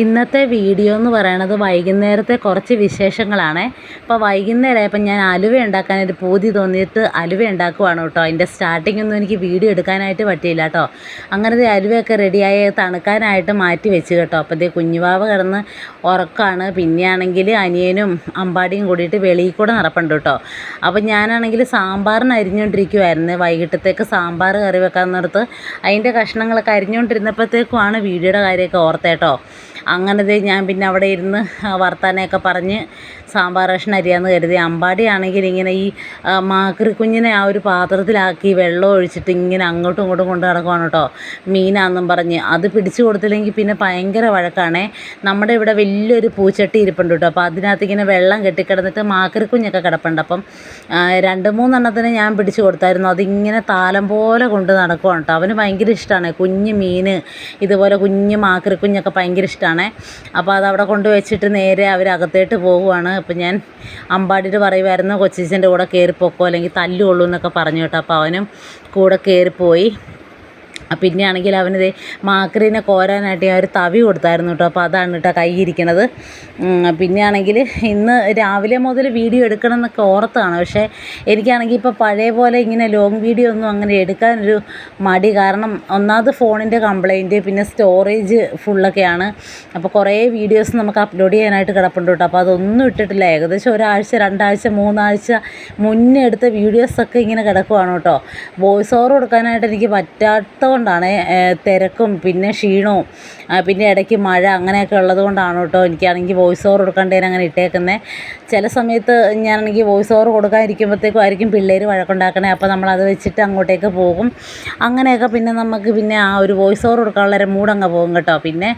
ഇന്നത്തെ വീഡിയോ എന്ന് പറയണത് വൈകുന്നേരത്തെ കുറച്ച് വിശേഷങ്ങളാണ്. അപ്പോൾ ഇപ്പം ഞാൻ അലുവ ഉണ്ടാക്കാൻ ഒരു പൂതി തോന്നിയിട്ട് അലുവ ഉണ്ടാക്കുവാണ് കേട്ടോ. അതിന്റെ സ്റ്റാർട്ടിംഗ് ഒന്നും എനിക്ക് വീഡിയോ എടുക്കാനായിട്ട് പറ്റിയില്ല കേട്ടോ. അങ്ങനത്തെ അലുവയൊക്കെ റെഡിയായി തണുക്കാനായിട്ട് മാറ്റി വെച്ച് കേട്ടോ. അപ്പോൾ ഇതേ കുഞ്ഞുവാവ കിടന്ന് ഉറക്കമാണ് പിന്നെയാണെങ്കിൽ അനിയനും അമ്പാടിയും കൂടിയിട്ട് വെളിയിൽ കൂടെ നടപ്പുണ്ട് കേട്ടോ. അപ്പോൾ ഞാനാണെങ്കിൽ സാമ്പാറിന് അരിഞ്ഞുകൊണ്ടിരിക്കുമായിരുന്നു വൈകിട്ടത്തേക്ക് സാമ്പാർ കറി വെക്കാൻ നിർത്ത് അതിന്റെ കഷ്ണങ്ങളൊക്കെ അരിഞ്ഞുകൊണ്ടിരുന്നപ്പോഴത്തേക്കുമാണ് വീഡിയോയുടെ കാര്യമൊക്കെ ഓർത്തേട്ടോ അങ്ങനെ ദേ ഞാൻ പിന്നെ അവിടെ ഇരുന്ന് വർത്തമാനമൊക്കെ പറഞ്ഞ് സാമ്പാർ കഷ്ണം അരിയാന്ന് കരുതി അമ്പാടിയാണെങ്കിൽ ഇങ്ങനെ ഈ മാക്രി കുഞ്ഞിനെ ആ ഒരു പാത്രത്തിലാക്കി വെള്ളം ഒഴിച്ചിട്ട് ഇങ്ങനെ അങ്ങോട്ടും ഇങ്ങോട്ടും കൊണ്ട് നടക്കുവാണ് കേട്ടോ. മീനാന്നും പറഞ്ഞ്. അത് പിടിച്ചു കൊടുത്തില്ലെങ്കിൽ പിന്നെ ഭയങ്കര വഴക്കാണേ. നമ്മുടെ ഇവിടെ വലിയൊരു പൂച്ചട്ടി ഇരിപ്പുണ്ട് കേട്ടോ. അപ്പോൾ അതിനകത്ത് ഇങ്ങനെ വെള്ളം കെട്ടിക്കിടന്നിട്ട് മാക്രി കുഞ്ഞൊക്കെ കിടപ്പുണ്ട്. അപ്പം രണ്ട് മൂന്നെണ്ണത്തിന് ഞാൻ പിടിച്ചു കൊടുത്തായിരുന്നു. അതിങ്ങനെ താലം പോലെ കൊണ്ട് നടക്കുവാണ് കേട്ടോ. അവന് ഭയങ്കര ഇഷ്ടമാണ് കുഞ്ഞ് മീൻ ഇതുപോലെ കുഞ്ഞ് മാക്രി കുഞ്ഞൊക്കെ ഭയങ്കര ഇഷ്ടമാണ് അപ്പോൾ അതവിടെ കൊണ്ട് വെച്ചിട്ട് നേരെ അവർ അകത്തേട്ട് പോകുവാണ്. അപ്പം ഞാൻ അമ്പാടിയിട്ട് പറയുമായിരുന്നു കൊച്ചീച്ചന്റെ കൂടെ കയറിപ്പോക്കോ അല്ലെങ്കിൽ തല്ലുകൊള്ളൂ എന്നൊക്കെ പറഞ്ഞു കേട്ടോ. അപ്പോൾ അവനും കൂടെ കയറിപ്പോയി. പിന്നെ ആണെങ്കിൽ അവന് ദേ മാക്രീനെ കോരാനായിട്ട് ഞാൻ ഒരു തവി കൊടുത്തായിരുന്നു കേട്ടോ. അപ്പോൾ അതാണ് കേട്ടോ കൈ ഇരിക്കണത്. പിന്നെ ആണെങ്കിൽ ഇന്ന് രാവിലെ മുതൽ വീഡിയോ എടുക്കണം എന്നൊക്കെ ഓർത്താണ് പക്ഷേ എനിക്കാണെങ്കിൽ ഇപ്പോൾ പഴയ പോലെ ഇങ്ങനെ ലോങ് വീഡിയോ ഒന്നും അങ്ങനെ എടുക്കാനൊരു മടി. കാരണം ഒന്നാമത് ഫോണിന്റെ കംപ്ലൈന്റ് പിന്നെ സ്റ്റോറേജ് ഫുള്ളൊക്കെയാണ് അപ്പോൾ കുറേ വീഡിയോസ് നമുക്ക് അപ്ലോഡ് ചെയ്യാനായിട്ട് കിടപ്പുണ്ട് കേട്ടോ. അപ്പോൾ അതൊന്നും ഇട്ടിട്ടില്ല. ഏകദേശം ഒരാഴ്ച രണ്ടാഴ്ച മൂന്നാഴ്ച മുന്നേ എടുത്ത വീഡിയോസൊക്കെ ഇങ്ങനെ കിടക്കുവാണ് കേട്ടോ. വോയിസ് ഓവർ കൊടുക്കാനായിട്ട് എനിക്ക് പറ്റാത്തതുകൊണ്ടാണ് തിരക്കും പിന്നെ ക്ഷീണവും പിന്നെ ഇടയ്ക്ക് മഴ അങ്ങനെയൊക്കെ ഉള്ളത് കൊണ്ടാണ് കേട്ടോ എനിക്കാണെങ്കിൽ വോയിസ് ഓവർ കൊടുക്കേണ്ടതിന് അങ്ങനെ ഇട്ടേക്കുന്നത് ചില സമയത്ത് ഞാനാണെങ്കിൽ വോയിസ് ഓവർ കൊടുക്കാതിരിക്കുമ്പോഴത്തേക്കും ആയിരിക്കും പിള്ളേർ വഴക്കുണ്ടാക്കണേ അപ്പോൾ നമ്മളത് വെച്ചിട്ട് അങ്ങോട്ടേക്ക് പോകും. അങ്ങനെയൊക്കെ പിന്നെ നമുക്ക് പിന്നെ ആ ഒരു വോയിസ് ഓവർ കൊടുക്കാനുള്ള ഒരു മൂടങ്ങ് പോകും കേട്ടോ. പിന്നെ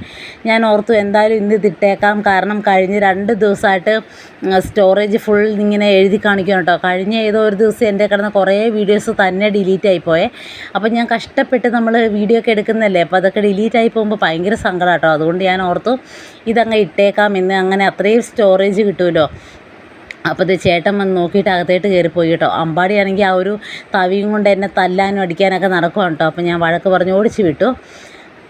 ഞാൻ ഓർത്തു എന്തായാലും ഇന്ന് ഇതിട്ടേക്കാം കാരണം കഴിഞ്ഞ രണ്ട് ദിവസമായിട്ട് സ്റ്റോറേജ് ഫുൾ ഇങ്ങനെ എഴുതി കാണിക്കണം കേട്ടോ. കഴിഞ്ഞ ഏതോ ഒരു ദിവസം എന്റെ കിടന്ന് കുറേ വീഡിയോസ് തന്നെ ഡിലീറ്റ് ആയിപ്പോയേ അപ്പോൾ ഞാൻ കഷ്ടപ്പെട്ട് നമ്മൾ വീഡിയോ ഒക്കെ എടുക്കുന്നതല്ലേ അപ്പോൾ അതൊക്കെ ഡിലീറ്റ് ആയി പോകുമ്പോൾ ഭയങ്കര സങ്കടം കേട്ടോ അതുകൊണ്ട് ഞാൻ ഓർത്തു ഇതങ്ങ് ഇട്ടേക്കാം. എന്ന് അങ്ങനെ അത്രയും സ്റ്റോറേജ് കിട്ടുമല്ലോ അപ്പോൾ ഇത് ചേട്ടൻ വന്ന് നോക്കിയിട്ട് അകത്തേട്ട് കയറിപ്പോയി കേട്ടോ. അമ്പാടിയാണെങ്കിൽ ആ ഒരു തവിയും കൊണ്ട് എന്നെ തല്ലാനും അടിക്കാനൊക്കെ നടക്കുവാണ് കേട്ടോ. അപ്പോൾ ഞാൻ വഴക്ക് പറഞ്ഞ് ഓടിച്ച് വിട്ടു.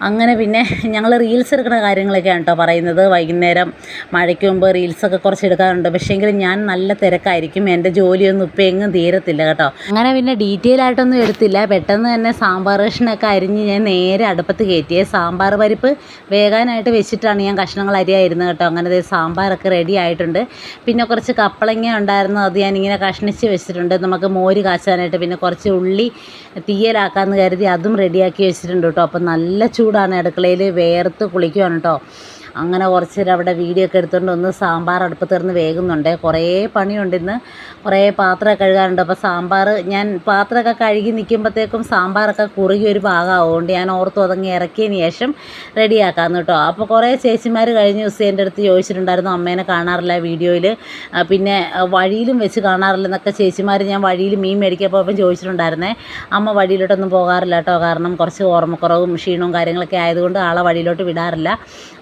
അങ്ങനെ പിന്നെ ഞങ്ങൾ റീൽസ് എടുക്കുന്ന കാര്യങ്ങളൊക്കെയാണ് കേട്ടോ പറയുന്നത്. വൈകുന്നേരം മഴയ്ക്ക് മുമ്പ് റീൽസൊക്കെ കുറച്ച് എടുക്കാറുണ്ട്. പക്ഷേങ്കിൽ ഞാൻ നല്ല തിരക്കായിരിക്കും. എന്റെ ജോലിയൊന്നും ഇപ്പം എങ്ങും തീരത്തില്ല കേട്ടോ. അങ്ങനെ പിന്നെ ഡീറ്റെയിൽ ആയിട്ടൊന്നും എടുത്തില്ല. പെട്ടെന്ന് തന്നെ സാമ്പാർ കഷ്ണമൊക്കെ അരിഞ്ഞ് ഞാൻ നേരെ അടുപ്പത്ത് കയറ്റിയേ സാമ്പാർ പരിപ്പ് വേകാനായിട്ട് വെച്ചിട്ടാണ് ഞാൻ കഷ്ണങ്ങൾ അരിയായിരുന്നത് കേട്ടോ. അങ്ങനെ സാമ്പാറൊക്കെ റെഡി ആയിട്ടുണ്ട്. പിന്നെ കുറച്ച് കപ്പളങ്ങ ഉണ്ടായിരുന്നു. അത് ഞാനിങ്ങനെ കഷ്ണിച്ച് വെച്ചിട്ടുണ്ട്. നമുക്ക് മോര് കാച്ചാനായിട്ട് പിന്നെ കുറച്ച് ഉള്ളി തീയലാക്കാമെന്ന് കരുതി അതും റെഡിയാക്കി വെച്ചിട്ടുണ്ട് കേട്ടോ. അപ്പം നല്ല ചൂടാണ്. അടുക്കളയിൽ വേർത്ത് കുളിക്കുകയാണ് കേട്ടോ അങ്ങനെ കുറച്ച് നേരം അവിടെ വീഡിയോ ഒക്കെ എടുത്തുകൊണ്ട് ഒന്ന് സാമ്പാർ അടുപ്പ് തീർന്ന് വേകുന്നുണ്ട്. കുറേ പണിയുണ്ട് ഇന്ന്. കുറേ പാത്രമൊക്കെ കഴുകാനുണ്ട്. അപ്പോൾ സാമ്പാർ ഞാൻ പാത്രമൊക്കെ കഴുകി നിൽക്കുമ്പോഴത്തേക്കും സാമ്പാറൊക്കെ കുറുകി ഒരു ഭാഗമാവുകൊണ്ട് ഞാൻ ഓർത്തു അതങ്ങി ഇറക്കിയതിന് ശേഷം റെഡിയാക്കാമെന്ന് കേട്ടോ. അപ്പോൾ കുറേ ചേച്ചിമാർ കഴിഞ്ഞ ദിവസം എന്റെ അടുത്ത് ചോദിച്ചിട്ടുണ്ടായിരുന്നു. അമ്മേനെ കാണാറില്ല വീഡിയോയിൽ പിന്നെ വഴിയിലും വെച്ച് കാണാറില്ലെന്നൊക്കെ ചേച്ചിമാർ ഞാൻ വഴിയിൽ മീൻ മേടിക്കാൻ പോയപ്പോൾ ചോദിച്ചിട്ടുണ്ടായിരുന്നേ. അമ്മ വഴിയിലോട്ടൊന്നും പോകാറില്ല കേട്ടോ. കാരണം കുറച്ച് ഓർമ്മക്കുറവും ക്ഷീണവും കാര്യങ്ങളൊക്കെ ആയതുകൊണ്ട് ആളെ വഴിയിലോട്ട് വിടാറില്ല.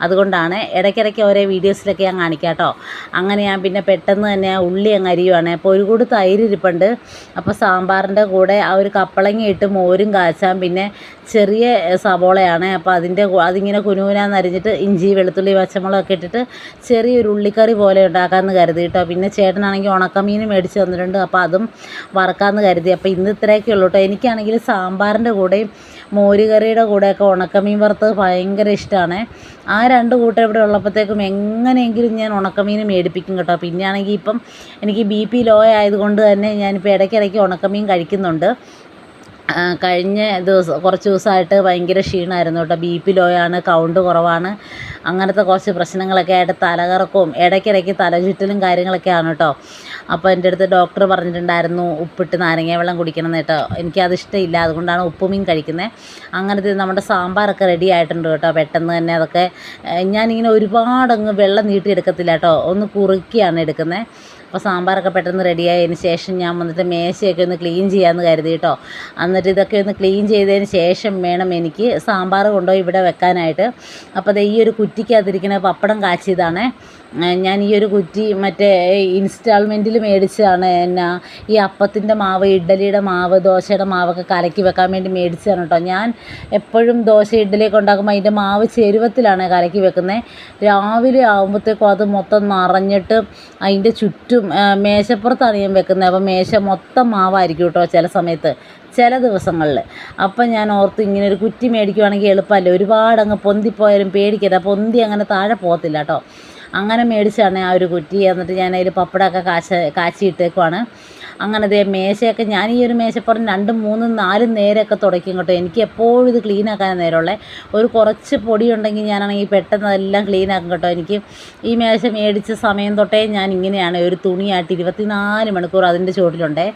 അതുകൊണ്ടാണ് ഇടയ്ക്കിടയ്ക്ക് ഓരോ വീഡിയോസിലൊക്കെ ഞാൻ കാണിക്കാം കേട്ടോ. അങ്ങനെ ഞാൻ പിന്നെ പെട്ടെന്ന് തന്നെ ഉള്ളി അങ്ങ് അരിയുവാണ്. അപ്പോൾ ഒരു കൂട് തൈര് ഇരിപ്പുണ്ട്. അപ്പോൾ സാമ്പാറിന്റെ കൂടെ ആ ഒരു കപ്പളങ്ങ ഇട്ട് മോരും കാച്ചാൻ പിന്നെ ചെറിയ സവോളയാണ്. അപ്പോൾ അതിന്റെ അതിങ്ങനെ കുനുകുനാന്ന് അരിഞ്ഞിട്ട് ഇഞ്ചി വെളുത്തുള്ളി പച്ചമുളകൊക്കെ ഇട്ടിട്ട് ചെറിയൊരു ഉള്ളിക്കറി പോലെ ഉണ്ടാക്കാമെന്ന് കരുതി കേട്ടോ. പിന്നെ ചേട്ടനാണെങ്കിൽ ഉണക്കമീൻ മേടിച്ച് തന്നിട്ടുണ്ട്. അപ്പോൾ അതും വറക്കാമെന്ന് കരുതി. അപ്പോൾ ഇന്ന് ഇത്രയൊക്കെ ഉള്ളൂ കേട്ടോ. എനിക്കാണെങ്കിൽ സാമ്പാറിന്റെ കൂടെയും മോരുകറിയുടെ കൂടെയൊക്കെ ഉണക്കമീൻ വറുത്തത് ഭയങ്കര ഇഷ്ടമാണ് ആ രണ്ട് കൂട്ടം ഇവിടെ ഉള്ളപ്പോഴത്തേക്കും എങ്ങനെയെങ്കിലും ഞാൻ ഉണക്കമീൻ മേടിപ്പിക്കും കേട്ടോ. പിന്നെയാണെങ്കിൽ ഇപ്പം എനിക്ക് ബി പി ലോ ആയതുകൊണ്ട് തന്നെ ഞാനിപ്പോൾ ഇടയ്ക്കിടയ്ക്ക് ഉണക്കമീൻ കഴിക്കുന്നുണ്ട്. കഴിഞ്ഞ ദിവസം കുറച്ച് ദിവസമായിട്ട് ഭയങ്കര ക്ഷീണമായിരുന്നു കേട്ടോ. ബി പി ലോ ആണ് കൗണ്ട് കുറവാണ്. അങ്ങനത്തെ കുറച്ച് പ്രശ്നങ്ങളൊക്കെ ആയിട്ട് തലകറക്കവും ഇടയ്ക്കിടയ്ക്ക് തലചുറ്റലും കാര്യങ്ങളൊക്കെയാണ് കേട്ടോ. അപ്പോൾ എന്റെ അടുത്ത് ഡോക്ടർ പറഞ്ഞിട്ടുണ്ടായിരുന്നു ഉപ്പിട്ട് നാരങ്ങ വെള്ളം കുടിക്കണം എന്ന് കേട്ടോ. എനിക്കത് ഇഷ്ടമില്ല അതുകൊണ്ടാണ് ഉപ്പുമീൻ കഴിക്കുന്നത്. അങ്ങനത്തെ നമ്മുടെ സാമ്പാറൊക്കെ റെഡി ആയിട്ടുണ്ട് കേട്ടോ പെട്ടെന്ന് തന്നെ അതൊക്കെ. ഞാനിങ്ങനെ ഒരുപാടങ്ങ് വെള്ളം നീട്ടിയെടുക്കത്തില്ല കേട്ടോ. ഒന്ന് കുറുക്കിയാണ് എടുക്കുന്നത്. അപ്പോൾ സാമ്പാറൊക്കെ പെട്ടെന്ന് റെഡിയായതിന് ശേഷം ഞാൻ വന്നിട്ട് മേശയൊക്കെ ഒന്ന് ക്ലീൻ ചെയ്യാമെന്ന് കരുതി കേട്ടോ. എന്നിട്ട് ഇതൊക്കെ ഒന്ന് ക്ലീൻ ചെയ്തതിന് ശേഷം വേണം എനിക്ക് സാമ്പാർ കൊണ്ടുപോയി ഇവിടെ വെക്കാനായിട്ട്. അപ്പോൾ ഈ ഒരു കുറ്റിക്കകത്തിരിക്കുന്ന പപ്പടം കാച്ചിയതാണ്. ഞാൻ ഈ ഒരു കുറ്റി മറ്റേ ഇൻസ്റ്റാൾമെന്റിൽ മേടിച്ചതാണ്. എന്നാ ഈ അപ്പത്തിന്റെ മാവ് ഇഡ്ഡലിയുടെ മാവ് ദോശയുടെ മാവൊക്കെ കലക്കി വെക്കാൻ വേണ്ടി മേടിച്ചതാണ് കേട്ടോ. ഞാൻ എപ്പോഴും ദോശ ഇഡ്ഡലിയൊക്കെ ഉണ്ടാക്കുമ്പോൾ അതിന്റെ മാവ് ചെരുവത്തിലാണ് കലക്കി വെക്കുന്നത് രാവിലെ ആകുമ്പോഴത്തേക്കും അത് മൊത്തം നിറഞ്ഞിട്ട് അതിന്റെ ചുറ്റും മേശപ്പുറത്താണ് ഞാൻ വെക്കുന്നത് അപ്പോൾ മേശ മൊത്തം മാവായിരിക്കും കേട്ടോ ചില സമയത്ത് ചില ദിവസങ്ങളിൽ അപ്പം ഞാൻ ഓർത്ത് ഇങ്ങനെ ഒരു കുറ്റി മേടിക്കുവാണെങ്കിൽ എളുപ്പമല്ല? ഒരുപാട് അങ്ങ് പൊന്തിപ്പോയാലും പേടിക്കരുത് പൊന്തി അങ്ങനെ താഴെ പോകത്തില്ല കേട്ടോ. അങ്ങനെ മേടിച്ചാണ് ആ ഒരു കുറ്റി. എന്നിട്ട് ഞാൻ അതിൽ പപ്പടമൊക്കെ കാശ കാച്ചിയിട്ടേക്കുവാണ്. അങ്ങനെ ദേ മേശയൊക്കെ ഞാൻ ഈ ഒരു മേശപ്പുറം രണ്ടും മൂന്നും നാലും നേരമൊക്കെ തുടയ്ക്കും കേട്ടോ. എനിക്ക് എപ്പോഴും ഇത് ക്ലീൻ ആക്കാൻ ഒരു കുറച്ച് പൊടി ഉണ്ടെങ്കിൽ ഞാനാണെങ്കിൽ പെട്ടെന്ന് അതെല്ലാം ക്ലീൻ ആക്കും കേട്ടോ. എനിക്ക് ഈ മേശ മേടിച്ച സമയം തൊട്ടേ ഞാൻ ഇങ്ങനെയാണ് ഒരു തുണിയായിട്ട് ഇരുപത്തിനാല് മണിക്കൂർ അതിന്റെ ചുവട്ടിലുണ്ടേ.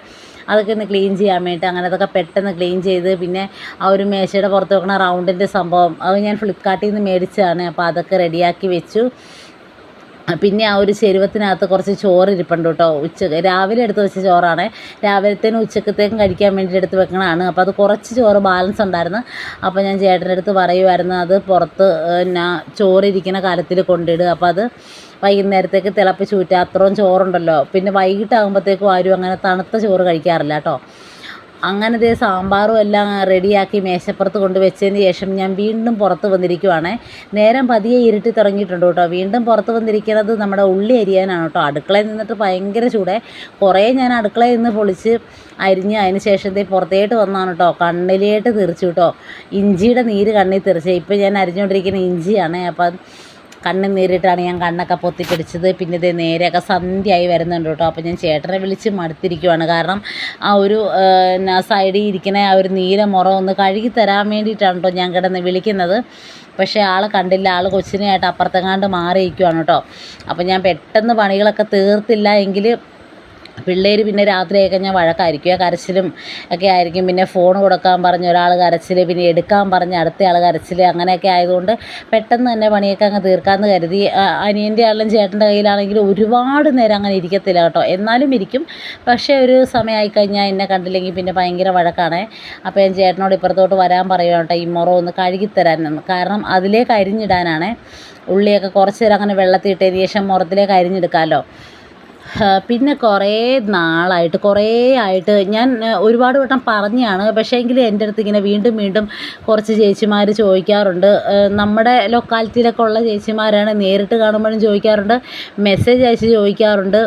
അതൊക്കെ ഒന്ന് ക്ലീൻ ചെയ്യാൻ വേണ്ടിയിട്ട് അങ്ങനെ അതൊക്കെ പെട്ടെന്ന് ക്ലീൻ ചെയ്ത് പിന്നെ ആ ഒരു മേശയുടെ പുറത്ത് വെക്കണ റൗണ്ടിന്റെ സംഭവം അത് ഞാൻ ഫ്ലിപ്കാർട്ടിൽ നിന്ന് മേടിച്ചതാണ്. അപ്പോൾ അതൊക്കെ റെഡിയാക്കി വെച്ചു. പിന്നെ ആ ഒരു ചെരുവത്തിനകത്ത് കുറച്ച് ചോറ് ഇരിപ്പുണ്ട് കേട്ടോ ഉച്ച രാവിലെ എടുത്ത് വെച്ച ചോറാണ്. രാവിലത്തേനും ഉച്ചക്കത്തേക്കും കഴിക്കാൻ വേണ്ടി എടുത്ത് വെക്കണതാണ്. അപ്പോൾ അത് കുറച്ച് ചോറ് ബാലൻസ് ഉണ്ടായിരുന്നു. അപ്പോൾ ഞാൻ ചേട്ടന്റെ അടുത്ത് പറയുമായിരുന്നു അത് പുറത്ത് പിന്നെ ചോറിരിക്കുന്ന കാലത്തിൽ കൊണ്ടിടുക അപ്പോൾ അത് വൈകുന്നേരത്തേക്ക് തിളപ്പിച്ച് ഊറ്റുക അത്രയും ചോറുണ്ടല്ലോ. പിന്നെ വൈകിട്ടാകുമ്പോഴത്തേക്കും ആരും അങ്ങനെ തണുത്ത ചോറ് കഴിക്കാറില്ല കേട്ടോ. അങ്ങനെ ദേ സാമ്പാറും എല്ലാം റെഡിയാക്കി മേശപ്പുറത്ത് കൊണ്ട് വെച്ചതിന് ശേഷം ഞാൻ വീണ്ടും പുറത്ത് വന്നിരിക്കുവാണ്. നേരം പതിയെ ഇരുട്ടി തുടങ്ങിയിട്ടുണ്ട് കേട്ടോ. വീണ്ടും പുറത്ത് വന്നിരിക്കുന്നത് നമ്മുടെ ഉള്ളി അരിയാനാണ് കേട്ടോ. അടുക്കളയിൽ നിന്നിട്ട് ഭയങ്കര ചൂടെ. കുറേ ഞാൻ അടുക്കളയിൽ നിന്ന് പൊളിച്ച് അരിഞ്ഞ് അതിന് ശേഷം പുറത്തേട്ട് വന്നാണ് കേട്ടോ. കണ്ണിലേട്ട് തെറിച്ചു കേട്ടോ. ഇഞ്ചിയുടെ നീര് കണ്ണിൽ തെറിച്ച്. ഇപ്പോൾ ഞാൻ അരിഞ്ഞുകൊണ്ടിരിക്കുന്ന ഇഞ്ചിയാണ്. അപ്പം കണ്ണിൽ നേരിട്ടാണ് ഞാൻ കണ്ണൊക്കെ പൊത്തിപ്പിടിച്ചത് പിന്നെ ഇത് നേരെയൊക്കെ സന്ധ്യയായി വരുന്നുണ്ട് കേട്ടോ. അപ്പോൾ ഞാൻ ചേട്ടനെ വിളിച്ച് മടുത്തിരിക്കുവാണ്. കാരണം ആ ഒരു സൈഡിൽ ഇരിക്കുന്ന ആ ഒരു നീല മുറ ഒന്ന് കഴുകി തരാൻ വേണ്ടിയിട്ടാണ് കേട്ടോ ഞാൻ കിടന്ന് വിളിക്കുന്നത്. പക്ഷേ ആൾ കണ്ടില്ല. ആൾ കൊച്ചിനെയായിട്ട് അപ്പുറത്തെങ്ങാണ്ട് മാറിയിരിക്കുവാണ് കേട്ടോ. അപ്പോൾ ഞാൻ പെട്ടെന്ന് പണികളൊക്കെ തീർത്തില്ല എങ്കിൽ പിള്ളേർ പിന്നെ രാത്രിയൊക്കെ കഴിഞ്ഞാൽ വഴക്കായിരിക്കും. കരച്ചിലും ഒക്കെ ആയിരിക്കും. പിന്നെ ഫോൺ കൊടുക്കാൻ പറഞ്ഞ് ഒരാൾ കരച്ചിൽ പിന്നെ എടുക്കാൻ പറഞ്ഞ് അടുത്തയാൾ കരച്ചിൽ അങ്ങനെയൊക്കെ ആയതുകൊണ്ട് പെട്ടെന്ന് തന്നെ പണിയൊക്കെ അങ്ങ് തീർക്കാമെന്ന് കരുതി. അനിയന്റെ ആണെങ്കിലും ചേട്ടന്റെ കയ്യിലാണെങ്കിലും ഒരുപാട് നേരം അങ്ങനെ ഇരിക്കത്തില്ല കേട്ടോ. എന്നാലും ഇരിക്കും. പക്ഷേ ഒരു സമയമായി കഴിഞ്ഞാൽ എന്നെ കണ്ടില്ലെങ്കിൽ പിന്നെ ഭയങ്കര വഴക്കാണ്. അപ്പോൾ ഞാൻ ചേട്ടനോട് ഇപ്പുറത്തോട്ട് വരാൻ പറയുകയാണ് കേട്ടോ. ഈ മുറ ഒന്ന് കഴുകിത്തരാൻ. കാരണം അതിലേക്ക് അരിഞ്ഞിടാനാണ് ഉള്ളിയൊക്കെ കുറച്ച് നേരം അങ്ങനെ വെള്ളത്തിയിട്ടതിന് ശേഷം മുറത്തിലേക്ക് അരിഞ്ഞെടുക്കാമല്ലോ പിന്നെ കുറേ നാളായിട്ട് കുറേ ആയിട്ട് ഞാൻ ഒരുപാട് വട്ടം പറഞ്ഞതാണ് പക്ഷേ എങ്കിൽ എന്റെ അടുത്ത് ഇങ്ങനെ വീണ്ടും വീണ്ടും കുറച്ച് ചേച്ചിമാർ ചോദിക്കാറുണ്ട്. നമ്മുടെ ലൊക്കാലിറ്റിയിലൊക്കെ ഉള്ള ചേച്ചിമാരാണ് നേരിട്ട് കാണുമ്പോഴും ചോദിക്കാറുണ്ട്. മെസ്സേജ് അയച്ച് ചോദിക്കാറുണ്ട്.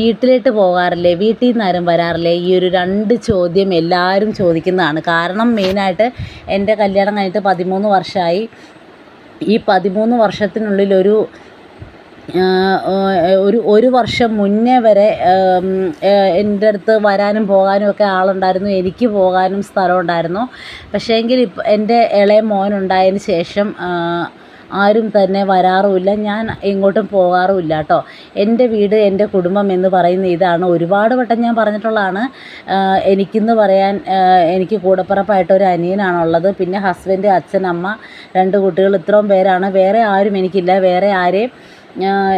വീട്ടിലേക്ക് പോകാറില്ലേ? വീട്ടിൽ നിന്ന് ആരും വരാറില്ലേ? ഈ ഒരു രണ്ട് ചോദ്യം എല്ലാവരും ചോദിക്കുന്നതാണ്. കാരണം മെയിനായിട്ട് എന്റെ കല്യാണം കഴിഞ്ഞിട്ട് പതിമൂന്ന് വർഷമായി. ഈ പതിമൂന്ന് വർഷത്തിനുള്ളിൽ ഒരു ഒരു ഒരു വർഷം മുന്നേ വരെ എന്റെ അടുത്ത് വരാനും പോകാനും ഒക്കെ ആളുണ്ടായിരുന്നു. എനിക്ക് പോകാനും സ്ഥലം ഉണ്ടായിരുന്നു. പക്ഷേ എങ്കിൽ ഇപ്പം എന്റെ ഇളയ മോനുണ്ടായതിന് ശേഷം ആരും തന്നെ വരാറുമില്ല. ഞാൻ എങ്ങോട്ടും പോകാറുമില്ല കേട്ടോ. എന്റെ വീട് എന്റെ കുടുംബം എന്ന് പറയുന്ന ഇതാണ്. ഒരുപാട് വട്ടം ഞാൻ പറഞ്ഞിട്ടുള്ളതാണ്. എനിക്കെന്ന് പറയാൻ എനിക്ക് കൂടപ്പിറപ്പായിട്ട് ഒരു അനിയനാണുള്ളത് പിന്നെ ഹസ്ബൻഡ് അച്ഛൻ അമ്മ രണ്ട് കുട്ടികൾ ഇത്രയും പേരാണ്. വേറെ ആരും എനിക്കില്ല. വേറെ ആരെയും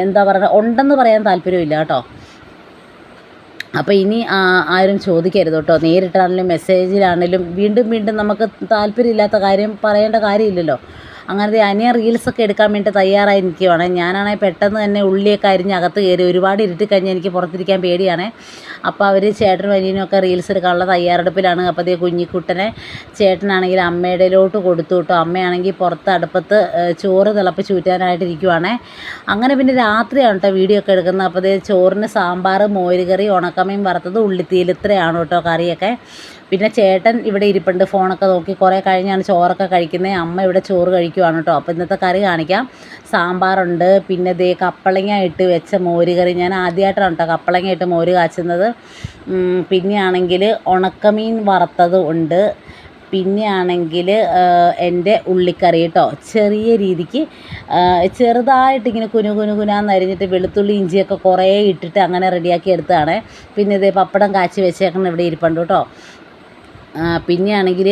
എന്താ പറയുക ഉണ്ടെന്ന് പറയാൻ താല്പര്യമില്ല കേട്ടോ. അപ്പോൾ ഇനി ആരും ചോദിക്കരുത് കേട്ടോ. നേരിട്ടാണെങ്കിലും മെസ്സേജിലാണെങ്കിലും വീണ്ടും വീണ്ടും നമുക്ക് താല്പര്യമില്ലാത്ത കാര്യം പറയേണ്ട കാര്യമില്ലല്ലോ. അങ്ങനത്തെ അനിയ റീൽസൊക്കെ എടുക്കാൻ വേണ്ടി തയ്യാറായി നിൽക്കുവാണ് ഞാനാണെങ്കിൽ പെട്ടെന്ന് തന്നെ ഉള്ളിയൊക്കെ അരിഞ്ഞ് അകത്ത് കയറി ഒരുപാട് ഇരുട്ടി കഴിഞ്ഞാൽ എനിക്ക് പുറത്തിരിക്കാൻ പേടിയാണ്. അപ്പോൾ അവർ ചേട്ടൻ അനിയനും ഒക്കെ റീൽസ് എടുക്കാനുള്ള തയ്യാറെടുപ്പിലാണ്. അപ്പോൾ അതേ കുഞ്ഞിക്കുട്ടനെ ചേട്ടനാണെങ്കിൽ അമ്മയുടെയിലോട്ട് കൊടുത്തു കേട്ടോ. അമ്മയാണെങ്കിൽ പുറത്ത് അടുപ്പത്ത് ചോറ് തിളപ്പിച്ച് ഊറ്റാനായിട്ട് ഇരിക്കുവാണേ അങ്ങനെ പിന്നെ രാത്രിയാണ് കേട്ടോ വീഡിയോ ഒക്കെ എടുക്കുന്നത്. അപ്പോൾ ചോറിന് സാമ്പാർ മോരുകറി ഉണക്കമീൻ വറുത്തത് ഉള്ളിത്തീൽ ഇത്രയാണ് കേട്ടോ കറിയൊക്കെ. പിന്നെ ചേട്ടൻ ഇവിടെ ഇരിപ്പുണ്ട്. ഫോണൊക്കെ നോക്കി കുറേ കഴിഞ്ഞാണ് ചോറൊക്കെ കഴിക്കുന്നത്. അമ്മ ഇവിടെ ചോറ് കഴിക്കുവാണ് കേട്ടോ. അപ്പോൾ ഇന്നത്തെ കറി കാണിക്കാം. സാമ്പാറുണ്ട്. പിന്നെ ദേ കപ്പളങ്ങ ഇട്ട് വെച്ച മോരുകറി ഞാൻ ആദ്യമായിട്ടാണ് കേട്ടോ കപ്പളങ്ങ ഇട്ട് മോര് കാച്ചുന്നത്. പിന്നെ ആണെങ്കിൽ ഉണക്കമീൻ വറുത്തത് ഉണ്ട്. പിന്നെ ആണെങ്കിൽ എന്റെ ഉള്ളിക്കറി കേട്ടോ. ചെറിയ രീതിക്ക് ചെറുതായിട്ട് ഇങ്ങനെ കുനു കുനു കുനാന്ന് അരിഞ്ഞിട്ട് വെളുത്തുള്ളി ഇഞ്ചിയൊക്കെ കുറേ ഇട്ടിട്ട് അങ്ങനെ റെഡിയാക്കി എടുത്തതാണ്. പിന്നെ ഇതേ പപ്പടം കാച്ചി വെച്ചേക്കണം ഇവിടെ ഇരിപ്പുണ്ട് കേട്ടോ. പിന്നെയാണെങ്കിൽ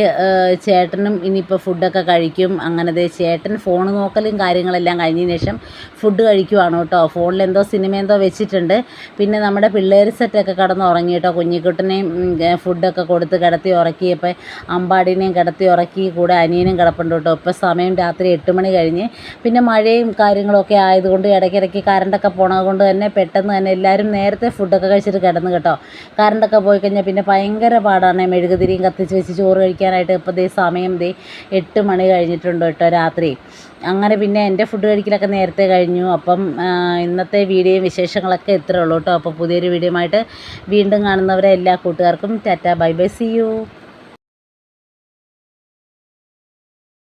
ചേട്ടനും ഇനിയിപ്പോൾ ഫുഡൊക്കെ കഴിക്കും. അങ്ങനെ ദേ ചേട്ടൻ ഫോൺ നോക്കലും കാര്യങ്ങളെല്ലാം കഴിഞ്ഞതിന് ശേഷം ഫുഡ് കഴിക്കുവാണ് കേട്ടോ. സിനിമ എന്തോ വെച്ചിട്ടുണ്ട്. പിന്നെ നമ്മുടെ പിള്ളേർ സെറ്റൊക്കെ കിടന്ന് ഉറങ്ങി കേട്ടോ. കുഞ്ഞിക്കുട്ടനെയും ഫുഡൊക്കെ കൊടുത്ത് കിടത്തി ഉറക്കിയപ്പോൾ അമ്പാടിനെയും കിടത്തി ഉറക്കി. കൂടെ അനിയനും കിടപ്പുണ്ട് കേട്ടോ. ഇപ്പോൾ സമയം രാത്രി എട്ട് മണി കഴിഞ്ഞ്. പിന്നെ മഴയും കാര്യങ്ങളൊക്കെ ആയതുകൊണ്ട് ഇടയ്ക്കിടയ്ക്ക് കറണ്ടൊക്കെ പോണത് കൊണ്ട് തന്നെ പെട്ടെന്ന് തന്നെ എല്ലാവരും നേരത്തെ ഫുഡൊക്കെ കഴിച്ചിട്ട് കിടന്നു കേട്ടോ. കറണ്ടൊക്കെ പോയി കഴിഞ്ഞാൽ പിന്നെ ഭയങ്കര പാടാണ്. മെഴുകുതിരിയും കത്തിച്ച് വെച്ച് ചോറ് കഴിക്കാനായിട്ട് ഇപ്പോൾ ദേ സമയം ദേ എട്ട് മണി കഴിഞ്ഞിട്ടുണ്ട് കേട്ടോ രാത്രി. അങ്ങനെ പിന്നെ എന്റെ ഫുഡ് കഴിക്കലൊക്കെ നേരത്തെ കഴിഞ്ഞു. അപ്പം ഇന്നത്തെ വീഡിയോയും വിശേഷങ്ങളൊക്കെ ഇത്രേ ഉള്ളൂ കേട്ടോ. അപ്പോൾ പുതിയൊരു വീഡിയോ ആയിട്ട് വീണ്ടും കാണുന്നവരെ എല്ലാ കൂട്ടുകാർക്കും tata bye bye see you.